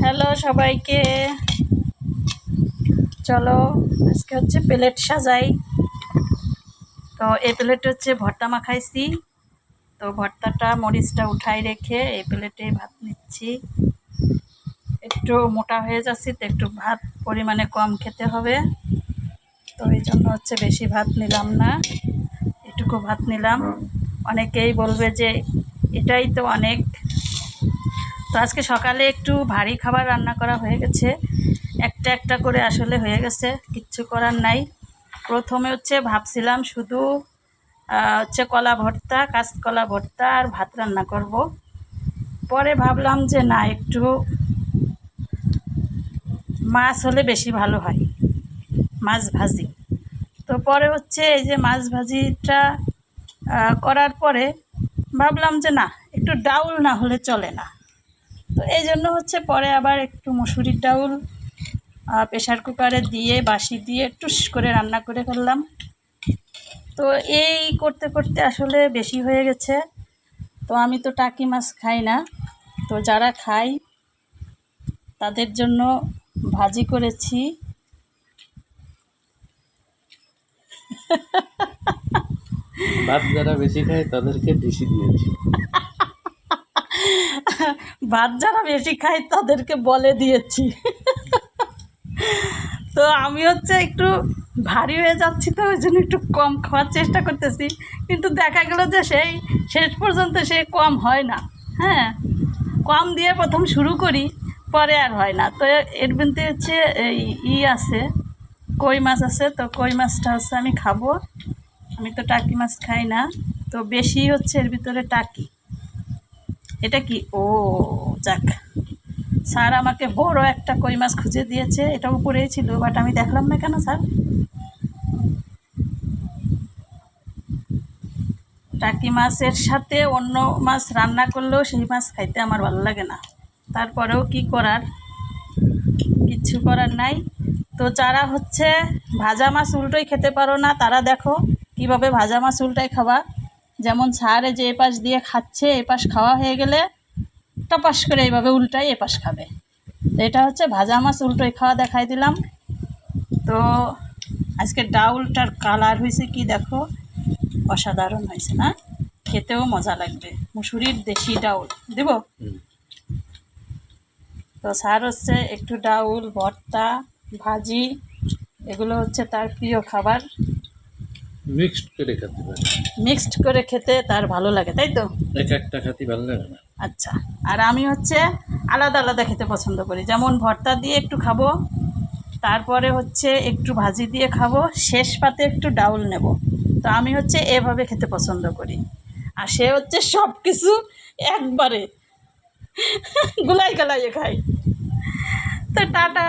Hello সবাইকে। চলো, আজকে হচ্ছে প্লেট সাজাই। তো এই প্লেট হচ্ছে ভর্তা মাখাইছি। তো ভর্তাটা মরিচটা উঠাই রেখে এই প্লেটে ভাত নিচ্ছি। একটু মোটা হয়ে যাচ্ছি তো একটু ভাত পরিমাণে কম খেতে হবে। তো এই জন্য হচ্ছে বেশি ভাত নিলাম না, এটুকু ভাত নিলাম। অনেকেই বলবে যে এটাই তো অনেক তো আজকে সকালে একটু ভারী খাবার রান্না করা হয়ে গেছে। একটা একটা করে আসলে হয়ে গেছে, কিচ্ছু করার নাই। প্রথমে হচ্ছে ভাবছিলাম শুধু হচ্ছে কলা ভর্তা, কাঁচকলা ভর্তা আর ভাত রান্না করব। পরে ভাবলাম যে না, একটু মাছ হলে বেশি ভালো হয়, মাছ ভাজি। তো পরে হচ্ছে এই যে মাছ ভাজিটা করার পরে ভাবলাম যে না, একটু ডাউল না হলে চলে না। তো এই জন্য হচ্ছে পরে আবার একটু মুসুরির ডাউল প্রেশার কুকারে দিয়ে বাসি দিয়ে টুস করে রান্না করে ফেললাম। তো এই করতে করতে আসলে বেশি হয়ে গেছে। তো আমি তো টাকি মাছ খাই না। তো যারা খাই তাদের জন্য ভাজি করেছি। ভাত যারা বেশি খায় তাদেরকে বেশি দিয়েছি। ভাত যারা বেশি খায় তাদেরকে বলে দিয়েছি। তো আমি হচ্ছে একটু ভারী হয়ে যাচ্ছি তো, ওই জন্য একটু কম খাওয়ার চেষ্টা করতেছি। কিন্তু দেখা গেল যে সেই শেষ পর্যন্ত সে কম হয় না। হ্যাঁ কম দিয়ে প্রথম শুরু করি, পরে আর হয় না। তো এর মধ্যে হচ্ছে এই ই আছে, কই মাছ আছে, তো কই মাছটা হচ্ছে আমি খাব। আমি তো টাকি মাছ খাই না। তো বেশি হচ্ছে এর ভিতরে টাকি। এটা কি? ও, যাক। স্যার আমাকে বড় একটা কই মাছ খুঁজে দিয়েছে, এটা উপরেই ছিল বাট আমি দেখলাম না কেন স্যার? টাকি মাছের সাথে অন্য মাছ রান্না করলেও সেই মাছ খাইতে আমার ভালো লাগে না। তারপরেও কি করার? কিচ্ছু করার নাই। তো যারা হচ্ছে ভাজা মাছ উল্টোই খেতে পারো না, তারা দেখো কীভাবে ভাজা মাছ উল্টাই খাবা। যেমন সারে যে এপাশ দিয়ে খাচ্ছে এপাশ খাওয়া হয়ে গেলে টপাস করে এইভাবে উল্টাই এপাশ খাবে। তো এটা হচ্ছে ভাজা মাছ উল্টোই খাওয়া দেখাই দিলাম। তো আজকে ডাউলটার কালার হয়েছে কি দেখো? অসাধারণ হয়েছে না? খেতেও মজা লাগবে। মুসুরির দেশি ডাউল। দেব? তো স্যার হচ্ছে একটু ডাউল ভর্তা ভাজি এগুলো হচ্ছে তার প্রিয় খাবার। মিক্সড করে খেতে পারে। মিক্সড করে খেতে তার ভালো লাগে তাই তো? এক একটা খাতি ভালো লাগে না। আচ্ছা আর আমি হচ্ছে আলাদা আলাদা খেতে পছন্দ করি। যেমন ভর্তা দিয়ে একটু খাব তারপরে হচ্ছে একটু ভাজি দিয়ে খাব শেষ পাতে একটু ডাউল নেব। তো আমি হচ্ছে এভাবে খেতে পছন্দ করি। আর সে হচ্ছে সব কিছু একবারে গুলাই গালাইয়ে খাই তো টাটা।